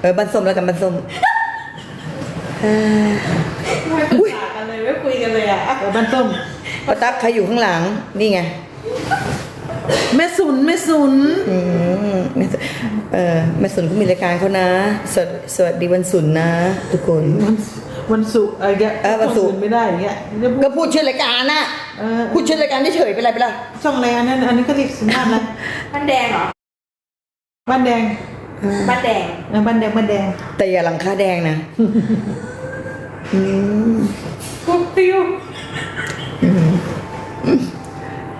เออบันส้มแล้วกันบันส้มเออไม่ปรึกษากันเลยไม่คุยกันเลยอะเออบ้านส้มป้าตั๊กใครอยู่ข้างหลัง นี่ไงแม่สุนแม่สุนอืมแม่สุเออแม่สุนก็มีรายการเขานะ สวัสสวัสดีวันศุนนะ ทุกคน วันวันศุกร์อะไรเงี้ยเออวันศุกร์อื่ไม่ได้อย่างเงี้ยเดี๋ยวพูด ก็พูดชื่อรายการน่ะเออ พูดชื่อรายการเฉยๆเป็นไรไปล่ะช่องอะไรอันนั้นอันนี้ก็เรียกสมบ้านนะบ้านแดงเหรอบ้านแดง บ้านแดงเออบ้านแดงบ้านแดง แต่อย่าหลังคาแดงนะอืมกุ๊กติ้ว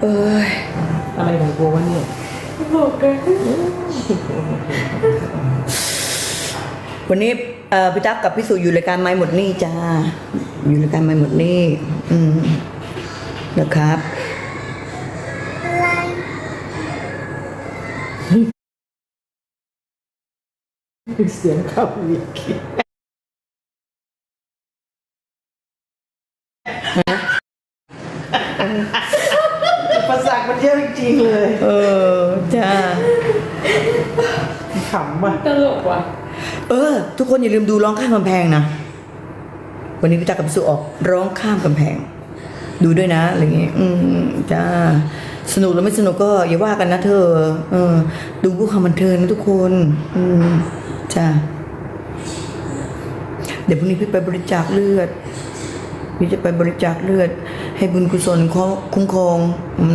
เอ้ยอะไรของกูวะเนี่ยบอกกันวันนี้เอ่อพี่ตั๊กกับพี่สุอยู่รายการไม้หมดหนี่จ้า อยู่รายการไม้หมดหนี่ อืมนะครับ เสียงเข้าอีกประสาทมันเยอะจริงๆเลย เออจ้าขำว่ะตลกว่ะ เออ ทุกคนอย่าลืมดูร้องข้ามกำแพงนะ วันนี้พี่ตั๊กกับพี่สุออกร้องข้ามกำแพง ดูด้วยนะอะไรเงี้ยอืมจ้าสนุกหรือไม่สนุกก็อย่าว่ากันนะเธอ เออ ดูผู้ความบันเทิงนะทุกคน อืม จ้าเดี๋ยวพรุ่งนี้พี่ไปบริจาคเลือด พี่จะไปบริจาคเลือด ให้บุญกุศลเขาคุ้มครอง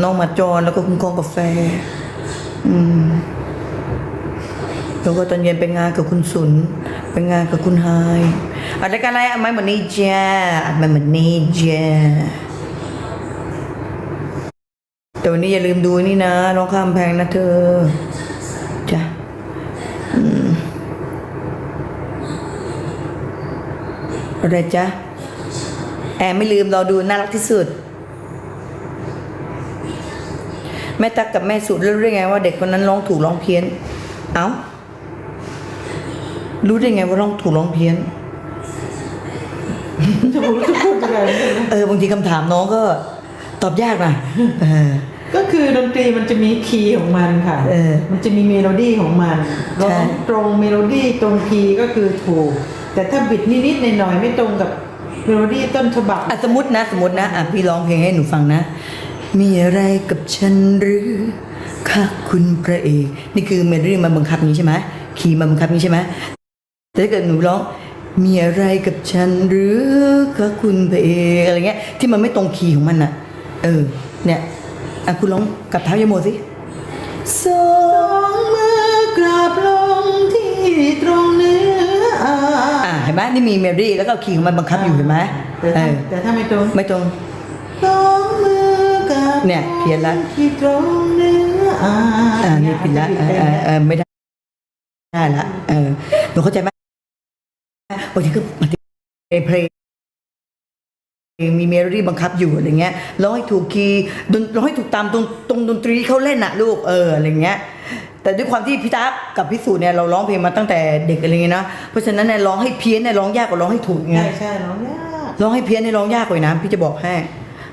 น้องมาจรแล้วก็คุ้มครองกาแฟ อืมแล้วก็ตอนเย็นไปงานกับคุณสุนไปงานกับคุณไฮอะไรกันอะไรอะไม่เหมือนนี่จ้าไม่เหมือนนี่จ้าแต่วันนี้อย่าลืมดูนี่นะร้องข้ามแพงนะเธอจ้ะอืม อะไรจ๊ะแอมไม่ลืมรอดูน่ารักที่สุด แม่ตักกับแม่สุดรู้ได้ไงว่าเด็กคนนั้นร้องถูกร้องเพี้ยน เอ้า รู้ได้ไงว่าร้องถูกร้องเพี้ยนจะพูดจะพูดยังไงเนี่ยนะเออบางทีคำถามน้องก็ตอบยากนะเออก็คือดนตรีมันจะมีคีย์ของมันค่ะเออมันจะมีเมโลดี้ของมันใช่ร้องตรงเมโลดี้ตรงคีย์ก็คือถูก แต่ถ้าบิดนิดๆหน่อยๆไม่ตรงกับเมโลดี้ต้นฉบับอะสมมตินะ สมมตินะอะพี่ร้องเพลงให้หนูฟังนะ มีอะไรกับฉันหรือค่ะคุณพระเอกนี่คือเมโลดี้มันบังคับนี้ใช่ไหมคีย์มันบังคับนี้ใช่ไหมแต่ถ้าเกิดหนูร้องมีอะไรกับฉันหรือค่ะคุณพระเอกอะไรเงี้ย ที่มันไม่ตรงคีย์ของมันอะ เออ เนี่ยอะคุณร้องกับเท้ายโมสิสอสอง เห็นไหมนี่มีเมโลดี้แล้วก็คีย์ของมันบังคับอยู่เห็นไหมแต่เอถ้าอแต่ถ้าไม่ตรงไม่ตรง สองมือกราบเนี่ยเพี้ยนละ ที่ตรงเนื้ออาอ่านี่ผิดละเออเออเออไม่ได้ได้ละเออหนูเข้าใจไหมบางทีก็บางทีเพลงมีเมโลดี้บังคับอยู่อะไรเงี้ยร้องให้ถูกคีย์ดนร้องให้ถูกตามตรงตรงดนตรีที่เขาเล่นน่ะลูกเอออะไรเงี้ย แต่ด้วยความที่พี่ตั๊กกับพี่สูเนี่ยเราร้องเพลงมาตั้งแต่เด็กอะไรเงี้ยนะเพราะฉะนั้นเนี่ยร้องให้เพี้ยนเนี่ยร้องยากกว่าร้องให้ถูกไงใช่ใช่น้องยากร้องให้เพี้ยนในร้องยากกว่านะพี่จะบอกให้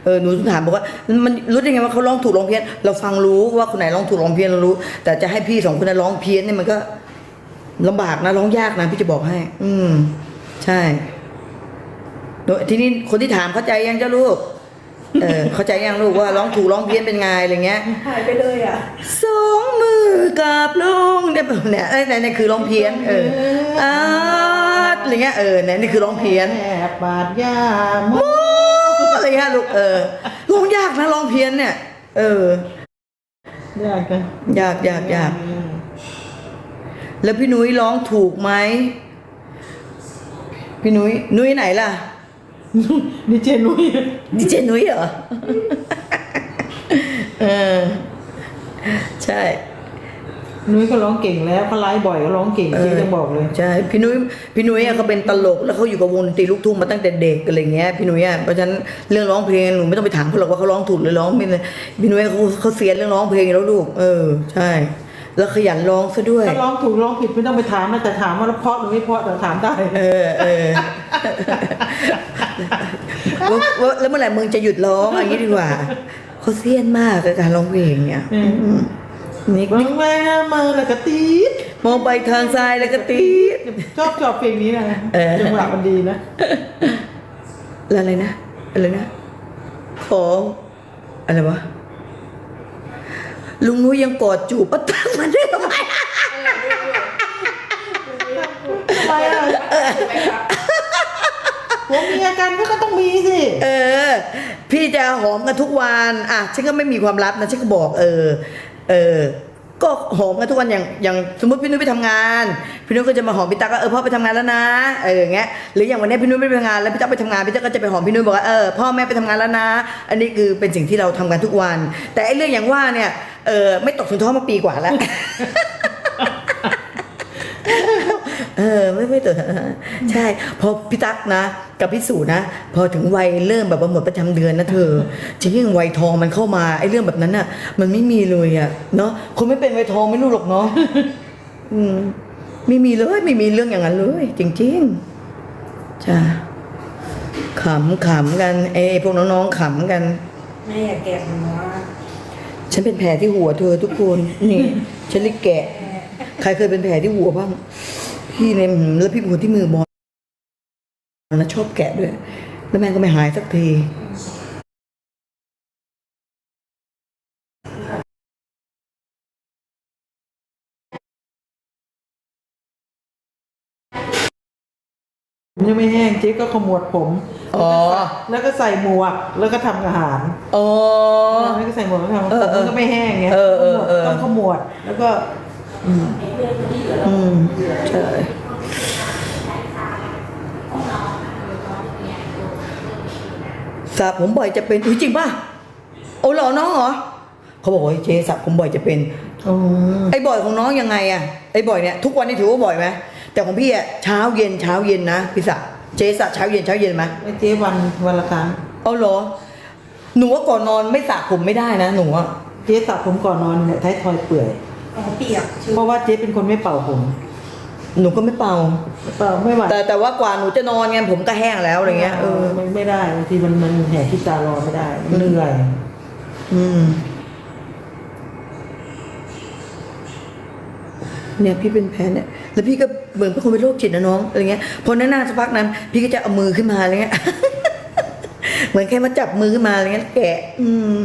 เออหนูถามบอกว่ามันรู้ได้ไงว่าเขาร้องถูกร้องเพี้ยน เราฟังรู้ว่าคนไหนร้องถูกร้องเพี้ยนเรารู้ แต่จะให้พี่สองคนนั้นร้องเพี้ยนเนี่ยมันก็ลำบากนะร้องยากนะพี่จะบอกให้ อืม ใช่หนูทีนี้คนที่ถามเข้าใจยังเจ้าลูก เออเข้าใจยังลูกว่าร้องถูกร้องเพี้ยนเป็นไงอะไรเงี้ยหายไปเลยอะสองมือกราบลงเนี่ยแบบเนี่ยเอ้ยเนี่ยเนี่ยคือร้องเพี้ยน เอออาดอะไรเงี้ยเออเนี่ยนี่คือร้องเพี้ยนแอบปาดยาโมอะไรเงี้ยลูกเออร้องยากนะร้องเพี้ยนเนี่ย เออยากกันยากยากยากแล้วพี่นุ้ยร้องถูกไหมพี่นุ้ยนุ้ยไหนล่ะ ดีเจนุ้ยดิเจนุ้ยเหรอ เออ ใช่ นุ้ยก็ร้องเก่งแล้วเขาไลฟ์บ่อยก็ร้องเก่งเจ๊ยังบอกเลย ใช่ พี่นุ้ย พี่นุ้ยอะเขาเป็นตลกแล้วเขาอยู่กับวงดนตรีลูกทุ่งมาตั้งแต่เด็กอะไรเงี้ย พี่นุ้ยอะเพราะฉะนั้นเรื่องร้องเพลงหนูไม่ต้องไปถามเขาหรอกว่าเขาร้องถูกหรือร้องไม่เลยพี่นุ้ยเขาเขาเสียนเรื่องร้องเพลงอยู่แล้วลูก เออ ใช่ แล้วขยันร้องซะด้วย ถ้าร้องถูกร้องผิดไม่ต้องไปถามนะแต่ถามว่าเพราะหรือไม่เพราะแต่ถามได้เออเออว่าว่าแล้วเมื่อไหร่มึงจะหยุดร้องอย่างนี้ดีกว่าเขาเซียนมากกับการร้องเพลงเนี่ยอืมอืมนี่บางแม่มาแล้วก็ตีดมองไปทางซ้ายแล้วก็ตีดชอบชอบเพลงนี้นะเออจังหวะมันดีนะแล้วอะไรนะอะไรนะของอะไรวะ ลุงนุ้ยยังกอดจูบป้าตั๊กมาได้ทำไมทำไมอะผัวเมียกันก็ต้องมีสิ เออ พี่จะหอมกันทุกวัน อะ ฉันก็ไม่มีความลับนะ ฉันก็บอก เออ เออ ก็หอมกันทุกวันอย่างอย่างสมมติพี่นุ้ยไปทำงาน พี่นุ้ยก็จะมาหอมพี่ตั๊กว่าเออพ่อไปทำงานแล้วนะเอออย่างเงี้ยหรืออย่างวันนี้พี่นุ้ยไม่ไปทำงานแล้วพี่ตั๊กไปทำงานพี่ตั๊กก็จะไปหอมพี่นุ้ยบอกว่าเออพ่อแม่ไปทำงานแล้วนะ อันนี้คือเป็นสิ่งที่เราทำกันทุกวัน แต่ไอ้เรื่องอย่างว่าเนี่ย เออไม่ตกถึงท้อมาปีกว่าแล้วเออไม่ไม่ตัวใช่ พอพี่ตั๊กนะ กับพี่สูนะ พอถึงวัยเริ่มแบบว่าหมดประจำเดือนนะเธอจริงวัยทองมันเข้ามาไอ้เรื่องแบบนั้นน่ะ มันไม่มีเลยอะเนาะคนไม่เป็นวัยทองไม่รู้หรอกเนาะอืมไม่มีเลยไม่มีเรื่องอย่างนั้นเลย จริงๆจ้าขำขำกันไอ้พวกน้องๆขำกันไม่อยากแกะหัว ฉันเป็นแผลที่หัวเธอทุกคน นี่ ฉันเลยแกะ ใครเคยเป็นแผลที่หัวบ้าง พี่เนมแล้วพี่เป็นคนที่มือบอลนะชอบแกะด้วย แล้วแม่ก็ไม่หายสักที ยังไม่แห้งเจ๊ก็ขมวดผมอ๋อ แล้วก็ใส่หมวกแล้วก็ทำอาหารอ๋อแล้วก็ใส่หมวกแล้วทำเออเออผมก็ไม่แห้งไงเออเออเออ ต้องขมวดแล้วก็ อืมอืมใช่สระผมบ่อยจะเป็นอุ้ยจริงป่ะโอ้เหรอน้องเหรอเขาบอกว่าเจ๊สระผมบ่อยจะเป็นอ๋อไอ้บ่อยของน้องยังไงอะไอ้บ่อยเนี่ยทุกวันนี้ถือว่าบ่อยไหม แต่ของพี่อะเช้าเย็นเช้าเย็นนะพี่สระเจ๊สระเช้าเย็นเช้าเย็นไหมไม่เจ๊วันวันละครั้งเอาเหรอ หนูว่าก่อนนอนไม่สระผมไม่ได้นะหนูอะเจ๊สระผมก่อนนอนเนี่ยท้ายทอยเปื่อยอ๋อเปียกชื่อเพราะว่าเจ๊เป็นคนไม่เป่าผมหนูก็ไม่เป่าเป่าไม่ไหวแต่แต่ว่ากว่าหนูจะนอนไงผมก็แห้งแล้วอะไรเงี้ยเออมันไม่ได้บางทีมันมันแหกที่ตารอไม่ได้มันเหนื่อยอืมเนี่ยพี่เป็นแพ้เนี่ย แล้วพี่ก็เหมือนเป็นคนเป็นโรคจิตนะน้องอะไรเงี้ยพอหน้าๆสักพักนั้น พี่ก็จะเอามือขึ้นมาอะไรเงี้ยเหมือนแค่มาจับมือขึ้นมาอะไรเงี้ยแกะ อืม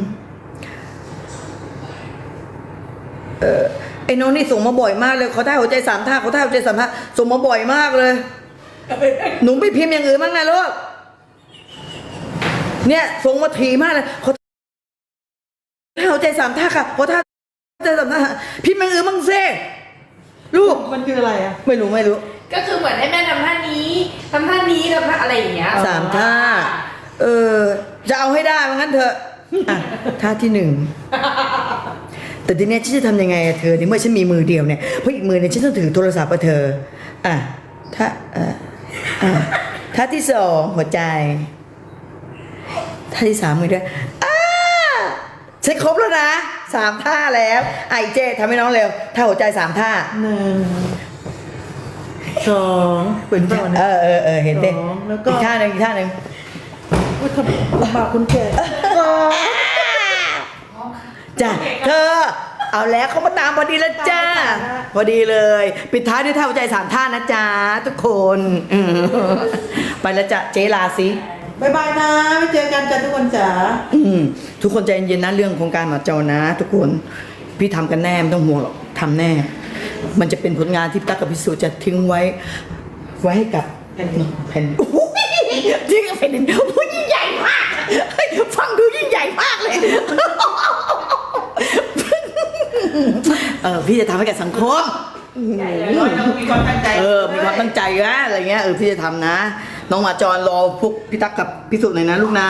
เออไอ้น้องนี่ส่งมาบ่อยมากเลยเขาท่าหัวใจสามท่าเขาท่าหัวใจสามท่าส่งมาบ่อยมากเลยหนูไปพิมพ์อย่างอื่นบ้างนะลูกเนี่ยส่งมาถี่มากเลยเขาท่าหัวใจสามท่าค่ะเขาท่าหัวใจสามท่าพิมพ์อย่างอื่นบ้างเซ่ ลูกมันคืออะไรอะ ไม่รู้ไม่รู้ก็คือเหมือนให้แม่ทำท่านี้ทำท่านี้ทำท่าอะไรอย่างเงี้ยสามท่า เออ จะเอาให้ได้ว่างั้นเถอะอะท่าที่หนึ่งแต่ทีเนี้ยฉันจะทำยังไงอะเธอในเมื่อฉันมีมือเดียวเนี่ยเพราะอีกมือเนี่ยฉันต้องถือโทรศัพท์กับเธอ อะท่าอะอะท่าที่สองหัวใจท่าที่สามมือด้วยอ้าฉันครบแล้วนะสามท่าแล้วไอะอีเจทำให้น้องเร็วท่าหัวใจสามท่า หนึ่งสองเป็นเปล่าเอเนี่ย อเออเออเห็นดิสองแล้วก็ อีกท่าหนึ่งอีกท่าหนึ่งว่าทำลำบากคนแก่สองจ้ะเธอ เอาแล้วเขามาตามพอดีแล้วจ้าพอดีเลย ปิดท้ายด้วยท่าหัวใจสามท่านะจ๊ะทุกคนอืมไปแล้วจ้ะเจลาสิ บายบายนะไม่เจอกันจ้ะทุกคนจ๋าอืมทุกคนใจเย็นๆนะเรื่องโครงการหมาจอนะ ทุกคนพี่ทำกันแน่ไม่ต้องห่วงหรอกทำแน่ มันจะเป็นผลงานที่ตั๊กกับพิสูจน์จะทิ้งไว้ ไว้ให้กับแผ่นดินแผ่นดินโอ้ยทิ้งกับแผ่นดินโอ้ยยิ่งใหญ่มากเฮ้ยฟังดูยิ่งใหญ่มากเลย เออพี่จะทำให้กับสังคมมีความตั้งใจ เออ มีความตั้งใจนะอะไรเงี้ย เออ พี่จะทำนะ น้องหมาจรรอพวกพี่ตั๊กกับพี่สุหน่อยนะลูกนะ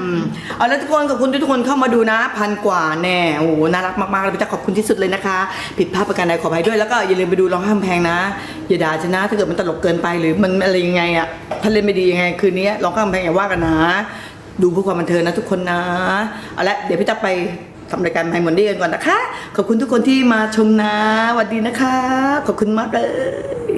อืมเอาแล้วทุกคนขอบคุณที่ทุกคนเข้ามาดูนะพันกว่าแน่โอ้โหน่ารักมากๆเลยพี่ตั๊กขอบคุณที่สุดเลยนะคะ ผิดพลาดประการใดขออภัยด้วยแล้วก็อย่าลืมไปดูร้องห้ามแพงนะอย่าด่าฉันนะถ้าเกิดมันตลกเกินไปหรือมันอะไรยังไงอะถ้าเล่นไม่ดียังไงคืนนี้ร้องห้ามแพงอย่าว่ากันนะ ดูเพื่อความบันเทิงนะทุกคนนะเอาละเดี๋ยวพี่ตั๊กไปทำรายการไฮมอนดี้กันก่อนนะคะ ขอบคุณทุกคนที่มาชมนะสวัสดีนะคะ ขอบคุณมากเลย